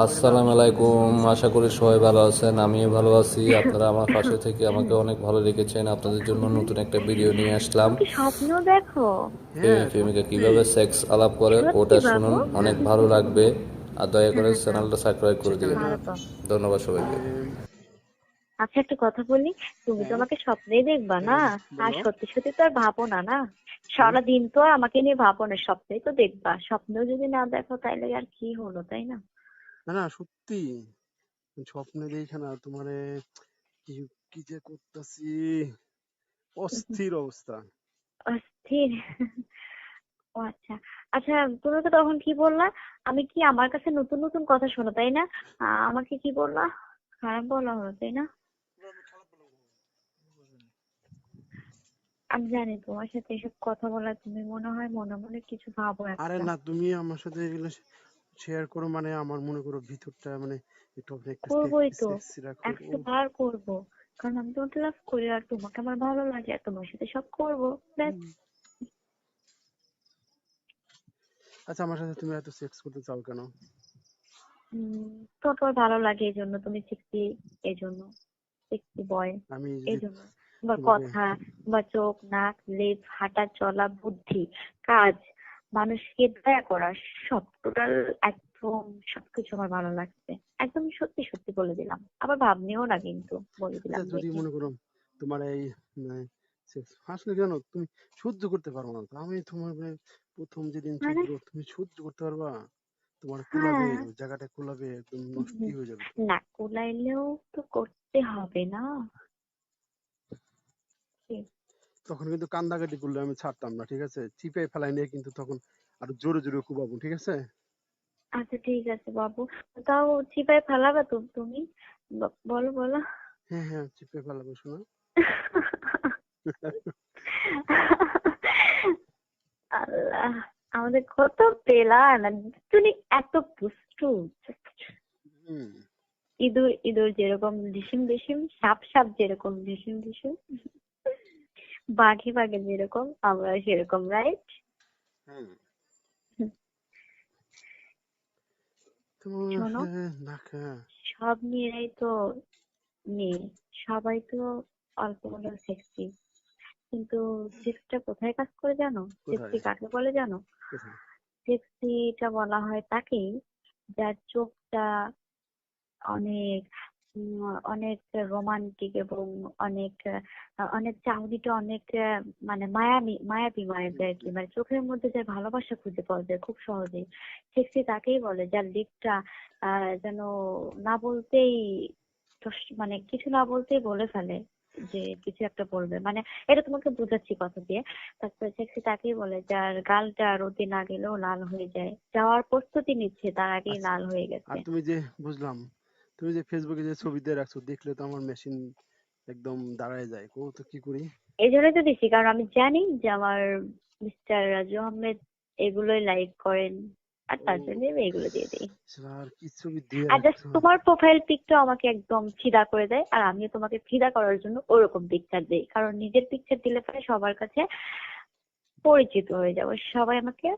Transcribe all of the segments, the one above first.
আসসালামু আলাইকুম। আশা করি সবাই ভালো আছেন আমিও ভালো আছি। আপনারা আমার পাশে থেকে আমাকে অনেক ভালো রেখেছেন। আপনাদের জন্য নতুন একটা ভিডিও নিয়ে আসলাম। স্বপ্ন দেখো। প্রেমিকা কীভাবে সেক্স আলাপ করে ওটা শুনুন অনেক ভালো লাগবে। আর দয়া করে চ্যানেলটা সাবস্ক্রাইব করে দিবেন। ধন্যবাদ সবাইকে। আচ্ছা একটা কথা বলি তুমি তো আমাকে স্বপ্নেই দেখবা না? আর সত্যি সত্যি তো আর ভাবো না না? সারাদিন তো আর আমাকে নিয়ে ভাবো না স্বপ্নেই তো দেখবা। স্বপ্নেও যদি না দেখো তাইলে আর কি হলো তাই না? না না সত্যি। স্বপ্নে দেখে না তোমারে কি কি যে করতেছি। অস্থির অবস্থা। অস্থির। ও আচ্ছা। আচ্ছা তুমি তো তখন কি বললা? আমি কি আমার কাছে নতুন নতুন কথা শোনো তাই না? আমাকে কি বললা? খারাপ বলা হলো তাই না? আমি জানি তোমার সাথে এসব কথা বলা তুমি মনে হয় মনে মনে কিছু ভাবো আরে না তুমি আমার সাথে এগুলো শেয়ার করো মানে আমার মনে করো ভিতরটা মানে একটু একটু করবোই তো। একশো বার করব। কারণ আমি তোমাকে লাভ করি আর তোমাকে আমার ভালো লাগে আর তোমার সাথে সব করব। ব্যাস। আচ্ছা আমার সাথে তুমি এত সেক্স করতে চাও কেন? তোমাকে আমার ভালো লাগে এই জন্য তুমি সিক্সটি এই জন্য। সিক্সটি বয় আমি এই জন্য। তোমার কথা তোমার চোখ নাক লেপ হাঁটা চলা বুদ্ধি কাজ। মানুষকে দয়া করা সব টোটাল একদম সবকিছু আমার ভালো লাগছে। একদম সত্যি সত্যি বলে দিলাম। আবার ভাবনিও না কিন্তু বলে দিলাম আচ্ছা, যদি মনে করো তোমার এই মানে আসলে জানো তুমি সহ্য করতে পারব না। আমি তোমার মানে প্রথম যেদিন মানে? তুমি সহ্য করতে পারবা? তোমার কুলাবে হ্যাঁ। জায়গাটা কুলাবে একদম নষ্টি হয়ে যাবে। না কুলাইলেও তো করতে হবে না। কি? তখন কিন্তু কান্দাকাটি করলে আমি ছাড়তাম না ঠিক আছে? চিপে ফেলাই নিয়ে কিন্তু তখন আরও জোরে জোরে কুবাবো ঠিক আছে? আচ্ছা ঠিক আছে বাবু। তাও চিপায় ফেলাবে তো তুমি? বলো বলো। হ্যাঁ হ্যাঁ চিপে ফেলাবো শোনো। আল্লাহ আমাদের কত পেলান তুমি এত হুম। ইঁদুর ইঁদুর যেরকম ঢিসিম ঢিসিম সাপ সাপ যেরকম ঢিসিম ঢিসিম বাঘে বাঘে যেরকম আমরা সেরকম রাইট হুম। শোনো। হ্যাঁ, না হ্যাঁ। সব মেয়েরাই তো মেয়ে সবাই তো অল্প হলেও সেক্সি কিন্তু সেক্সটা কোথায় কাজ করে জানো? সেক্সি কাকে বলে জানো? সেক্সিটা বলা হয় তাকেই যার চোখটা অনেক উম, অনেক রোমান্টিক এবং অনেক অনেক চাউনিটা অনেক মানে মায়াবী মায়াবী মায়াবী আর কি মানে চোখের মধ্যে যে ভালোবাসা খুঁজে পাওয়া যায় খুব সহজেই সেক্সি তাকেই বলে যার লিপটা আহ যেন না বলতেই মানে কিছু না বলতেই বলে ফেলে যে কিছু একটা বলবে। মানে এটা তোমাকে বোঝাচ্ছি কথা দিয়ে। তারপরে সেক্সি তাকেই বলে যার গালটা রোদে না গেলেও লাল হয়ে যায়। যাওয়ার প্রস্তুতি নিচ্ছে তার আগেই আচ্ছা। লাল হয়ে আর গেছে তুমি যে বুঝলাম তুমি যে ফেসবুকে যে ছবি দিয়ে রাখছো দেখলে তো আমার মেশিন একদম দাঁড়ায় যায়। ও তো কি করি? এই জন্যই তো দিচ্ছি কারণ আমি জানি যে আমার মিস্টার রাজু আহমেদ এগুলোই লাইক করেন আর তার। জন্য আমি এগুলো দিয়ে দিই। আর কি ছবি দিয়ে আর জাস্ট তোমার প্রোফাইল পিকটা আমাকে একদম ফিদা করে দেয় আর আমিও তোমাকে ফিদা করার জন্য ওরকম পিকচার দেই কারণ নিজের পিকচার দিলে পরে সবার কাছে পরিচিত হয়ে যাব। সবাই আমাকে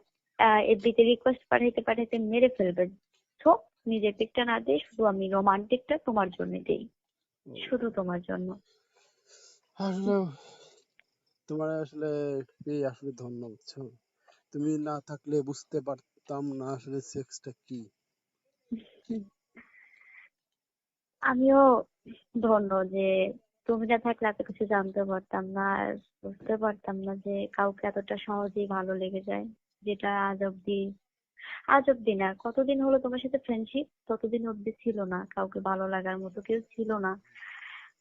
এফবিতে রিকোয়েস্ট পাঠাইতে পাঠাইতে মেরে ফেলবে। তো নিজের দিকটা না দিয়ে শুধু আমি রোমান্টিকটা তোমার জন্য দেই। শুধু তোমার জন্য। আসলে তোমার আসলে এই আসলে ধন্য বুঝছ? তুমি না থাকলে বুঝতে পারতাম না আসলে সেক্সটা কি। আমিও ধন্য যে তুমি না থাকলে এত কিছু জানতে পারতাম না আর বুঝতে পারতাম না যে কাউকে এতটা সহজেই ভালো লেগে যায় যেটা আজ অব্দি আজ অব্দি না। কতদিন হলো তোমার সাথে ফ্রেন্ডশিপ ততদিন অব্দি ছিল না। কাউকে ভালো লাগার মতো কেউ ছিল না।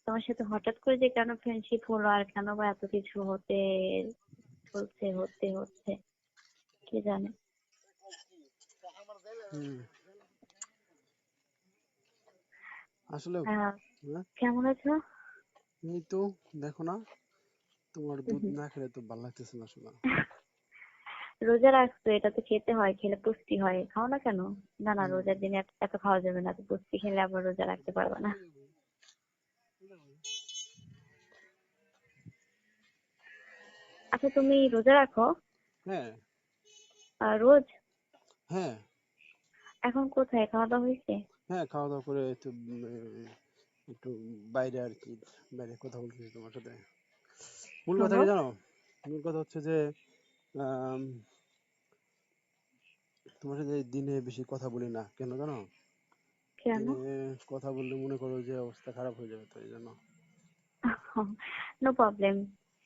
তোমার সাথে হঠাৎ করে যে কেন ফ্রেন্ডশিপ হলো আর কেন বা এত কিছু হতে হচ্ছে হতে হচ্ছে কে জানে। আসলে আহ, হ্যাঁ, কেমন আছো? এই তো দেখো না তোমার দুধ না খেলে তো ভালো লাগতেছে না আসলে রোজা রাখছো এটা তো খেতে হয় খেলে পুষ্টি হয় খাও না কেন? না না রোজার দিনে এত- খাওয়া যাবে না এত পুষ্টি খেলে আবার রোজা রাখতে পারবে না। আচ্ছা তুমি রোজা রাখো? হ্যাঁ। রোজ? হ্যাঁ। এখন কোথায়? খাওয়া দাওয়া হয়েছে? হ্যাঁ খাওয়া দাওয়া করে একটু একটু বাইরে আর কি বাইরে কথা বলতেছি তোমার সাথে। মূল কথা কি জানো? মূল কথা হচ্ছে যে তোমার সাথে দিনে বেশি কথা বলি না। কেন জানো? কেন? কথা বললে মনে করো যে অবস্থা খারাপ হয়ে যাবে তো এই জন্য। নো প্রবলেম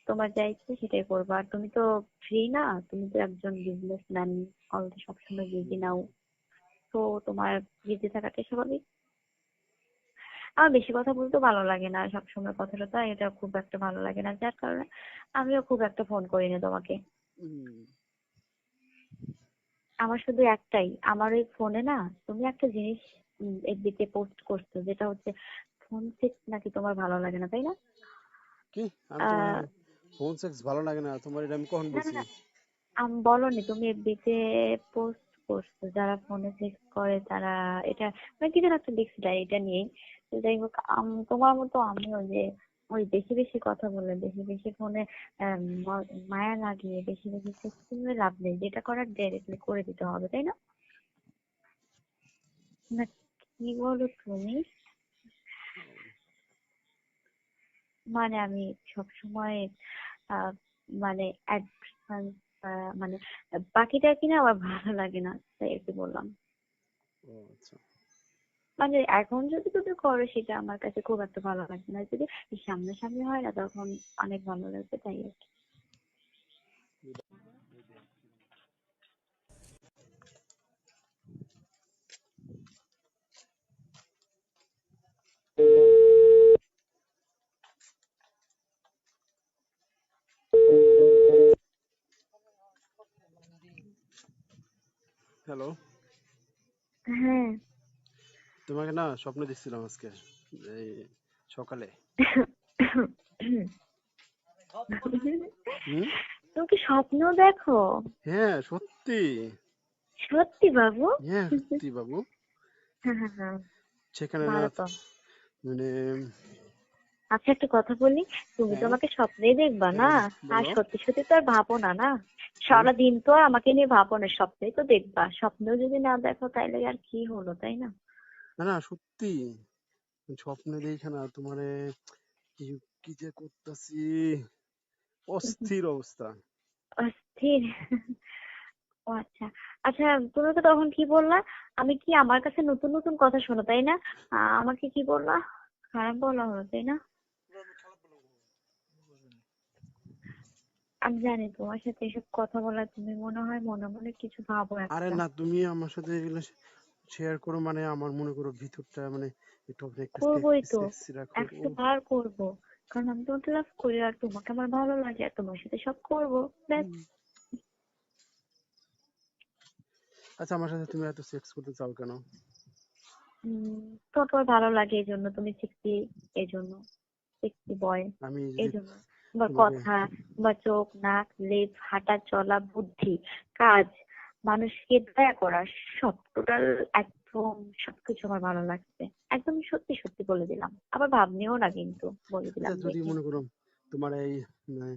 তোমার যা ইচ্ছে সেটাই করব। আর তুমি তো ফ্রি না তুমি তো একজন বিজনেসম্যান অলরেডি সবসময় বিজি নাও তো তোমার বিজি থাকাটাই স্বাভাবিক। আমার বেশি কথা বলতে ভালো লাগে না। সবসময় কথা টথা এটা খুব একটা ভালো লাগে না। যার কারণে আমিও খুব একটা ফোন করি না তোমাকে। আমার শুধু একটাই। আমার ওই ফোনে না তুমি একটা জিনিস এফবিতে পোস্ট করছ যেটা হচ্ছে ফোন সেক্স নাকি তোমার ভালো লাগে না তাই না? কি? ফোন সেক্স ভালো লাগে না তোমার এটা আমি কখন বলছি। আম বলনি তুমি এফবিতে পোস্ট করছ যারা ফোনে সেক্স করে তারা এটা মানে কি যেন একটা দেখছিলাম এটা নিয়েই। তো যাই হোক আম- তোমার মতো আমিও যে ওই বেশি বেশি কথা বলে, বেশি বেশি ফোনে মায়া লাগিয়ে, বেশি বেশি করে লাভ নেই। যেটা করার ডাইরেক্টলি করে দিতে হবে, তাই না? না, কি বলো তুমি? মানে আমি সবসময় আহ মানে অ্যাডভান্স মানে বাকিটা কিনা আমার ভালো লাগে না, তাই আর কি বললাম। ও আচ্ছা। মানে এখন যদি তুমি করো সেটা আমার কাছে খুব একটা ভালো লাগবে না। যদি সামনাসামনি হয় না তখন অনেক ভালো লাগবে তাই আর কি। হ্যালো হ্যাঁ। তোমাকে না স্বপ্ন দেখছিলাম আজকে এই সকালে। তুমি কি স্বপ্ন দেখো? হ্যাঁ সত্যি। সত্যি বাবু? হ্যাঁ সত্যি বাবু। হ্যাঁ হ্যাঁ হ্যাঁ। সেখানে না মানে আচ্ছা একটা কথা বলি তুমি তো। আমাকে স্বপ্নেই দেখবা না? আর সত্যি সত্যি তো আর ভাবো না না? সারাদিন তো আর আমাকে নিয়ে ভাবো না স্বপ্নেই তো দেখবা। স্বপ্নেও যদি না দেখো তাইলে আর কি হলো তাই না? না না সত্যি। স্বপ্নে দেখে না তোমারে কি কি যে করতেছি। অস্থির অবস্থা। অস্থির? ও আচ্ছা। আচ্ছা তুমি তো তখন কি বললা? আমি কি আমার কাছে নতুন নতুন কথা শোনো তাই না? আমাকে কি বললা? খারাপ বলা হলো তাই না? আমি জানি তোমার সাথে এসব কথা বলা তুমি মনে হয় মনে মনে কিছু ভাবো আরে না তুমি আমার সাথে এগুলো শেয়ার করো মানে আমার মনে করো ভিতরটা মানে একটু একটা করবোই তো। একশো বার করব। কারণ আমি তোমাকে লাভ করি আর তোমাকে আমার ভালো লাগে আর তোমার সাথে সব করব। ব্যাস। আচ্ছা আমার সাথে তুমি এত সেক্স করতে চাও কেন? উম, তোমার ভালো লাগে এই জন্য তুমি সিক্সটি এই জন্য সিক্সটি বয় আমি এই জন্য বা কথা বা চোখ নাক লেপ হাঁটা চলা বুদ্ধি কাজ। মানুষকে দয়া করা সব টোটাল একদম সবকিছু আমার ভালো লাগছে। একদম সত্যি সত্যি বলে দিলাম। আবার ভাবনিও না কিন্তু বলে দিলাম আচ্ছা, যদি মনে করো তোমার এই মানে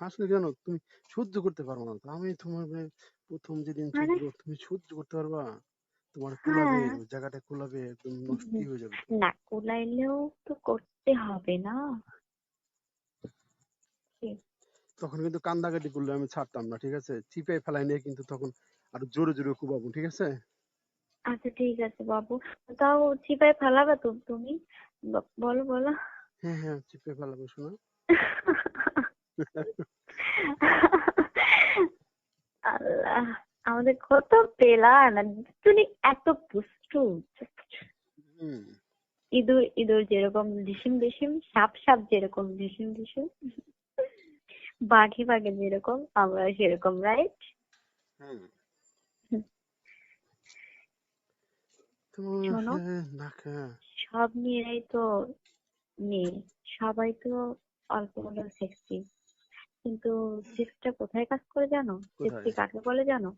আসলে জানো তুমি সহ্য করতে না? আমি তোমার মানে প্রথম যেদিন মানে? তুমি সহ্য করতে পারবা? তোমার কুলাবে হ্যাঁ। জায়গাটা কুলাবে একদম নষ্টি হয়ে যাবে। না কুলাইলেও তো করতে হবে না? তখন কিন্তু কান্দাকাটি করলে আমি ছাড়তাম না ঠিক আছে? চিপে ফেলাই নিয়ে কিন্তু তখন আরও জোরে জোরে কুবাবো ঠিক আছে? আচ্ছা ঠিক আছে বাবু। তাও চিপায় ফেলাবে তো তুমি? বলো বলো। হ্যাঁ হ্যাঁ চিপে ফেলাবো শোনা। আল্লাহ আমাদের কত প্লান তুমি এত পুষ্টু। ইঁদুর ইঁদুর যেরকম ঢিসিম ঢিসিম সাপ সাপ যেরকম ঢিসিম ঢিসিম বাঘে বাঘে যেরকম আমরা সেরকম রাইট হুম। শোনো। হ্যাঁ, হ্যাঁ। সব মেয়েরাই তো মেয়ে সবাই তো অল্প হলেও সেক্সি কিন্তু সেক্সটা কোথায় কাজ করে জানো? সেক্সি কাকে বলে জানো?